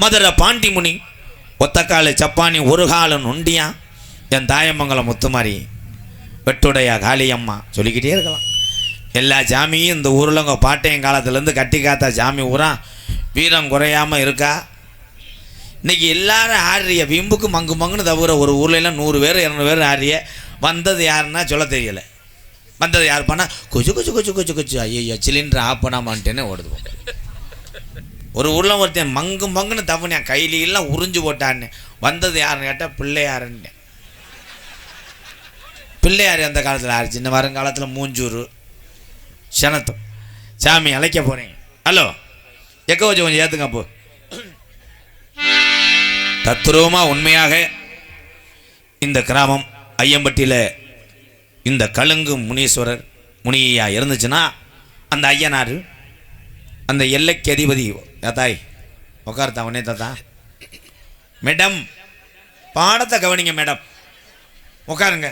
மதுரை பாண்டிமுனி ஒத்தக்கால சப்பானி ஒரு காலம் நொண்டியா என் தாயமங்கலம் முத்துமாரி வெட்டுடைய காளியம்மா சொல்லிக்கிட்டே இருக்கலாம். எல்லா சாமியும் இந்த ஊரில் உங்கள் பாட்டையன் காலத்துலேருந்து கட்டி காத்த சாமி ஊரா? வீரம் குறையாமல் இருக்கா? இன்றைக்கி எல்லாரும் ஆடுறிய விம்புக்கு மங்கு மங்குன்னு தவிர ஒரு ஊர்ல எல்லாம் நூறு பேர் இரநூறு பேர் ஆடிய வந்தது யாருன்னா சொல்ல தெரியலை. வந்தது யார் பண்ணால் கொச்சு கொச்சு கொச்சு கொச்சு கொச்சு. ஐயோ சிலிண்டர் ஆஃப் பண்ணாமான்ட்டேன்னு ஓடுது. ஒரு ஊரில் ஒருத்தன் மங்கு மங்குன்னு தப்புனேன் கையில எல்லாம் உறிஞ்சு போட்டான்னு. வந்தது யாருன்னு கேட்டால் பிள்ளையாருன்னு பிள்ளையார் அந்த காலத்தில்? ஆறு சின்ன வருங்காலத்தில் மூஞ்சூர் சனத்தம். சாமி அழைக்க போகிறேன் ஹலோ? எக்க வச்சு கொஞ்சம் ஏற்றுங்க அப்போ தத்துரூபமாக உண்மையாக இந்த கிராமம் ஐயம்பட்டியில் இந்த கலுங்கு முனீஸ்வரர் முனியா இருந்துச்சுன்னா அந்த ஐயனார் அந்த எல்லைக்கு அதிபதி தாய் உட்கார்த்தா உன்னே தாத்தா. மேடம் பாடத்தை கவனிங்க மேடம். உட்காருங்க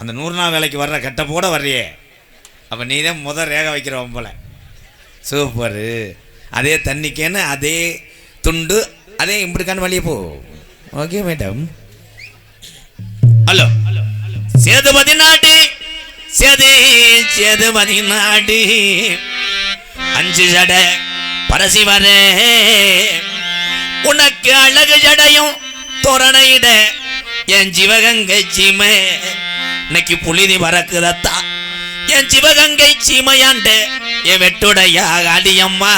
அந்த நூறு நாள் வேலைக்கு வர்ற கெட்டப்போட வர்றியே அப்போ நீ தான் முதல் ரேக வைக்கிறவன் போல. சூப்பரு. அதே தண்ணிக்கேன்னு அதே துண்டு அதே இப்படிக்கான வழியே போ. Okay madam. ஹலோ. சேதுபதி நாட்டி சேது சேதுபதி நாட்டி. அஞ்சு சடை பரசிவரே உனக்கு அழகு ஜடையும் தோரணையிட என் சிவகங்கை சீமை. இன்னைக்கு புலிதி பறக்குதத்தா. என் சிவகங்கை சீமையாண்டு என் வெட்டுடைய அடியம்மா.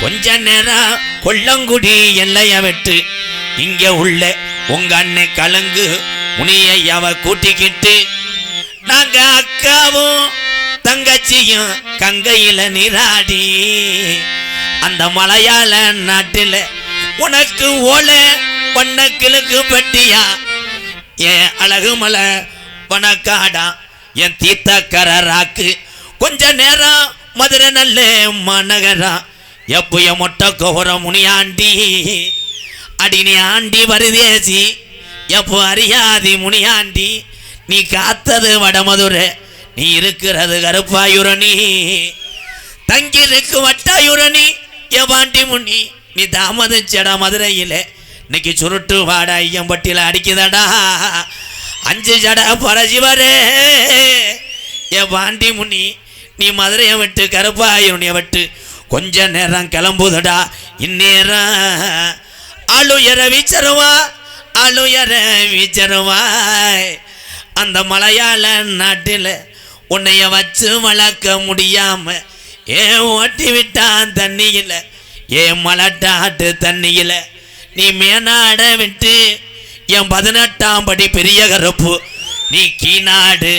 கொஞ்ச நேரம் கொல்லங்குடி எல்லைய வெட்டு இங்க உள்ள உங்க அன்னை கலங்கு முனியையாவ கூட்டிக்கிட்டு நாங்க அக்காவும் தங்கச்சியும் கங்கையில நீராடி அந்த மலையாள நாட்டில் உனக்கு ஓல பண்ண கிழக்கு பட்டியா? என் அழகு மலை பணக்காடா என் தீர்த்தக்கராக்கு கொஞ்ச நேரம் மதுரை நல்ல மாநகரா? எப்பய மொட்டை கோர முனியாண்டி அடினி ஆண்டி வருதேசி எப்போ அறியாதி முனியாண்டி நீ காத்தது வடமதுரை நீ இருக்கிறது கருப்பாயுரணி. தங்கியிருக்கு வட்டாயுரணி. எவாண்டி முனி நீ தாமதிச்சடா மதுரையில். இன்னைக்கு சுருட்டு வாடா ஐயம்பட்டியில் அடிக்குதடா. அஞ்சு ஜட பரசிவரே என் பாண்டி முனி நீ மதுரையை விட்டு கருப்பாயுரணியை விட்டு கொஞ்ச நேரம் கிளம்புதடா. இந்நேரம் ஆளுயர வீச்சருவா ஆளுயர வீச்சருவாய். அந்த மலையாள நாட்டில் உன்னைய வச்சு வளர்க்க முடியாம ஏன் ஓட்டி விட்டான் தண்ணியில் ஏன் மலட்டாட்டு தண்ணியில். நீ மேனாட விட்டு என் பதினெட்டாம் படி பெரிய கருப்பு. நீ கீநாடு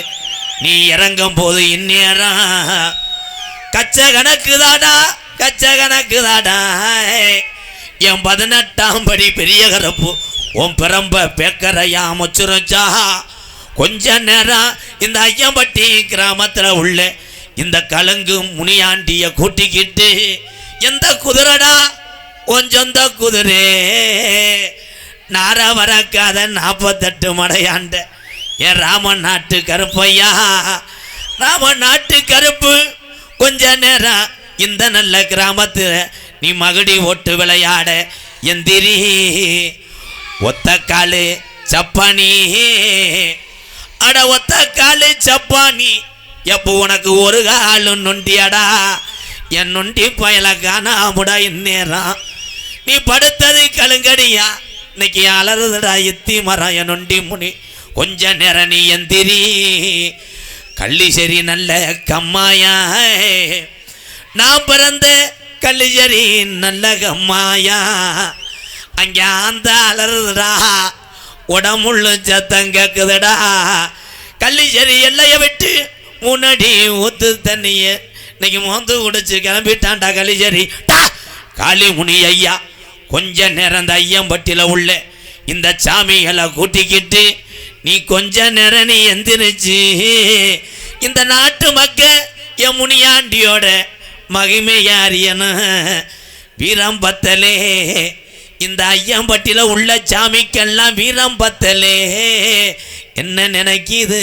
நீ இறங்கும் போது இந்நேரம். கச்ச கணக்கு தாடா கச்ச கணக்கு தாடா என் பதினெட்டாம் படி பெரிய கருப்பு. உன் பிறம்ப பேக்கரையா முச்சுருச்சா கொஞ்ச நேரம் இந்த ஐயம்பட்டி கிராமத்தில் உள்ள இந்த கலங்கு முனியாண்டிய கூட்டிக்கிட்டு எந்த குதிரடா? கொஞ்சம் சொந்த குதிரே. நார வரக்காத நாற்பத்தெட்டு மடையாண்ட. என் ராமன் நாட்டு கருப்பையா? ராமன் நாட்டு கருப்பு. கொஞ்ச நேரம் இந்த நல்ல கிராமத்தில் நீ மகுடி ஓட்டு விளையாட எந்திரி. ஒத்த காலு சப்பானி. அட ஒத்த காலு சப்பானி எப்போ உனக்கு ஒரு காலு நொண்டியடா? என் நொண்டி பயல காணாமுடா இந்நேரம் நீ படுத்தது கழுங்கடியா? இன்னைக்கு அலறுதடா எத்தி மரம் என் நொண்டி முனி. கொஞ்ச நேரம் நீ எந்திரி. கள்ளிசரி நல்ல கம்மாயா. நான் பிறந்த கள்ளிசரி நல்ல கம்மாயா. அங்கே அந்த அலறுதுடா. உடம்புள்ளும் சத்தம் கேக்குதுடா. கள்ளிச்சேரி எல்லையை விட்டு முன்னாடி ஊத்து தண்ணிய இன்னைக்கு மோந்து குடிச்சு கிளம்பிட்டான்டா கள்ளிச்சேரி டா காளி முனி ஐயா கொஞ்ச நேரம் இந்த ஐயம்பட்டியில் உள்ள இந்த சாமிகளை கூட்டிக்கிட்டு நீ கொஞ்ச நேரம் நீ எந்திரிச்சு. இந்த நாட்டு மக்க என் முனியாண்டியோட மகிமையாரியன வீரம் பத்தலே. இந்த ஐயம்பட்டியில் உள்ள சாமிக்கெல்லாம் வீரம் பத்தலே. என்ன நினைக்கிது?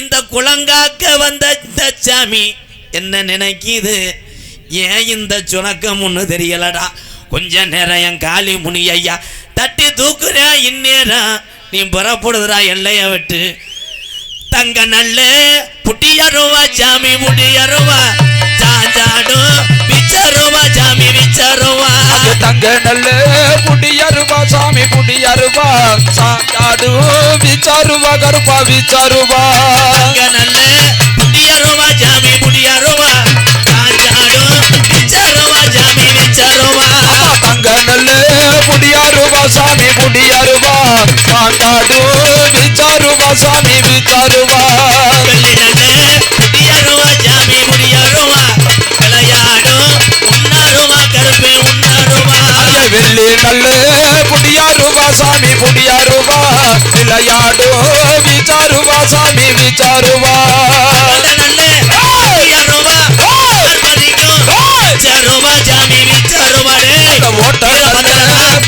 இந்த குளங்காக்க வந்த இந்த சாமி என்ன நினைக்கிது? ஏன் இந்த சுணக்கம் ஒன்று தெரியலடா? கொஞ்ச நேரம் என் காளி முனி ஐயா தட்டி தூக்குறா இந்நேரம் நீ புறப்படுதுடா எல்லைய விட்டு. தங்க நல்ல புட்டியருவா சாமி புட்டியருவா சாஞ்சாடும் பிச்சருவா ஜாமி விச்சருவா தங்க நல்ல புடியருவா சாமி புடியருவா சாடு விச்சாருவா கருப்பா விச்சாருவா தங்க நல்ல புட்டியருவா ஜாமி புட்டியருவா சாஞ்சாடும் பிச்சருவா ஜாமி விச்சருவா தங்க நல்ல புடியருவா சாமி புடியருவா சாண்டாடு விச்சாருவா சாமி விச்சாருவா விளையாடு விச்சாருவா சாமி விச்சாருவா ஓட்ட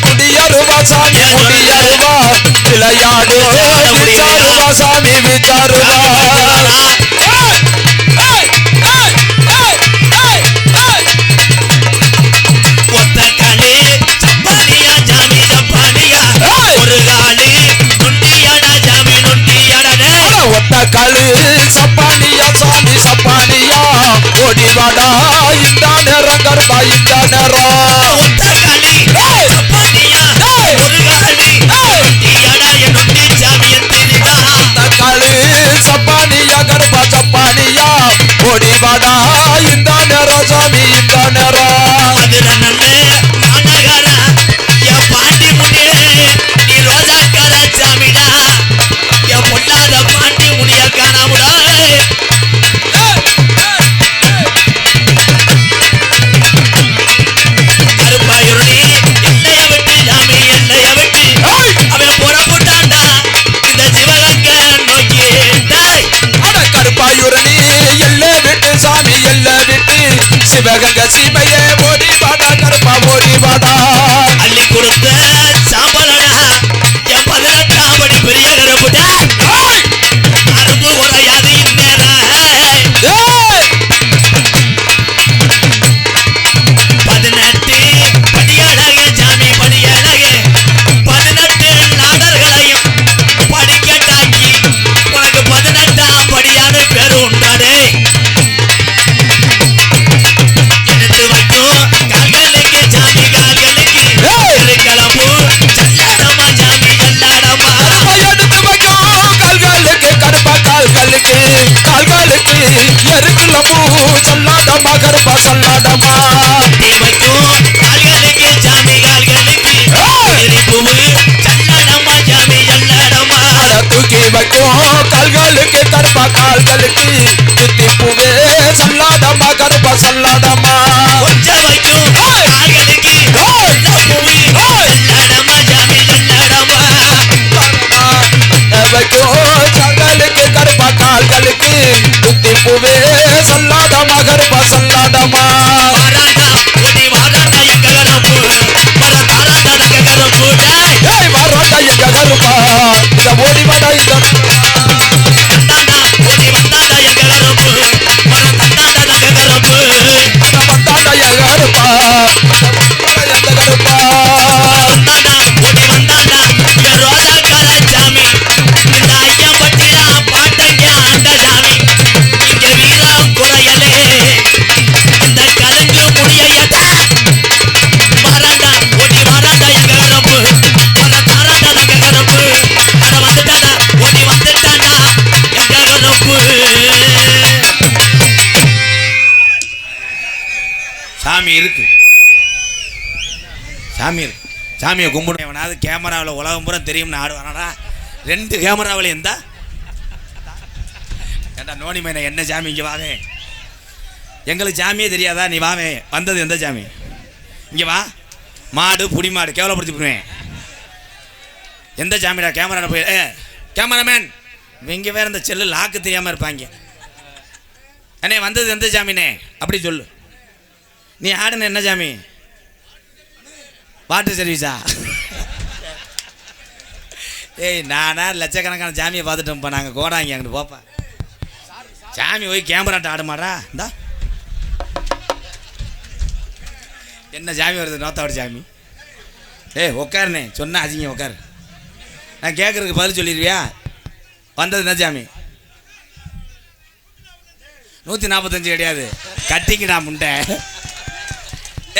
புடியாருவா சாமி புடியாருவா விளையாடு விச்சாருவா இந்த நேரம் சப்பானியா கருப்பா சப்பானியா ஓடி வாடா இந்த நேரம் சாமி சிவகங்க சீமையே எருக்குல பூ சொல்லாடமா கருப்பா சொல்லாடமா கட்டி வைக்கும் கால்களுக்கு சாமி கால்களுக்கு எரிப்புவு சல்லாடமா சாமி சல்லாடமா தூக்கி வைக்கும் கால்களுக்கு கருப்பா கால்களுக்கு. சுத்தி பூவே சொல்லாடமா கருப்பா சொல்லாடமா கொஞ்ச வைக்கும். சாமி இருக்கு சாமியை கும்பிடு. எவனாவது கேமராவில் உலகம் பூரா தெரியும்னு ஆடுவானா. ரெண்டு கேமராவில் இருந்தா? ஏண்டா நோனி மேன என்ன சாமி இங்கே வாவே? எங்களுக்கு சாமியே தெரியாதா? நீ வாவே. வந்தது எந்த சாமி? இங்கே வா. மாடு புடி மாடு கேவலப்படுத்தி போடுவேன் எந்த சாமிடா? கேமரா போய் ஏ கேமராமேன். இங்கே வேற இந்த செல்லு லாக்கு தெரியாமல் இருப்பாங்க. அண்ணே வந்தது எந்த சாமினே? அப்படி சொல்லு. நீ ஆடுன என்ன சாமி? வாட்டர் சர்வீஸா ஏய் நானா லட்சக்கணக்கான சாமியை பார்த்துட்டோம்ப்பா நாங்கள் கோடாங்க அங்கிட்டு போப்பா. சாமி போய் கேமராட்ட ஆடுமாடா. இந்தா. என்ன ஜாமி வருது? நோத்தாவோட ஜாமி. ஏய் உட்காருண்ணே சொன்னா அசிங்க உட்காரு நான் கேட்குறதுக்கு பதில் சொல்லிடுவியா? வந்தது என்ன ஜாமி? நூற்றி நாற்பத்தஞ்சு கிடையாது. கட்டிக்கிடா முண்டை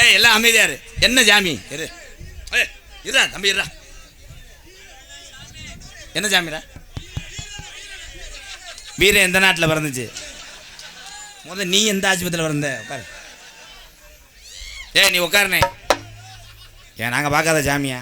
ஏய் எல்லாம் அமைதியாரு என்ன ஜாமி? இரு. ஏய் இருடா தம்பி இருடா. என்ன ஜாமிரா வீரன் எந்த நாட்டில் பிறந்துச்சு? முத நீ எந்த ஆஸ்பத்திரியில் பிறந்த? உட்காரு. ஏய் நீ உட்காருனே ஏன் நாங்கள் பார்க்காத ஜாமியா?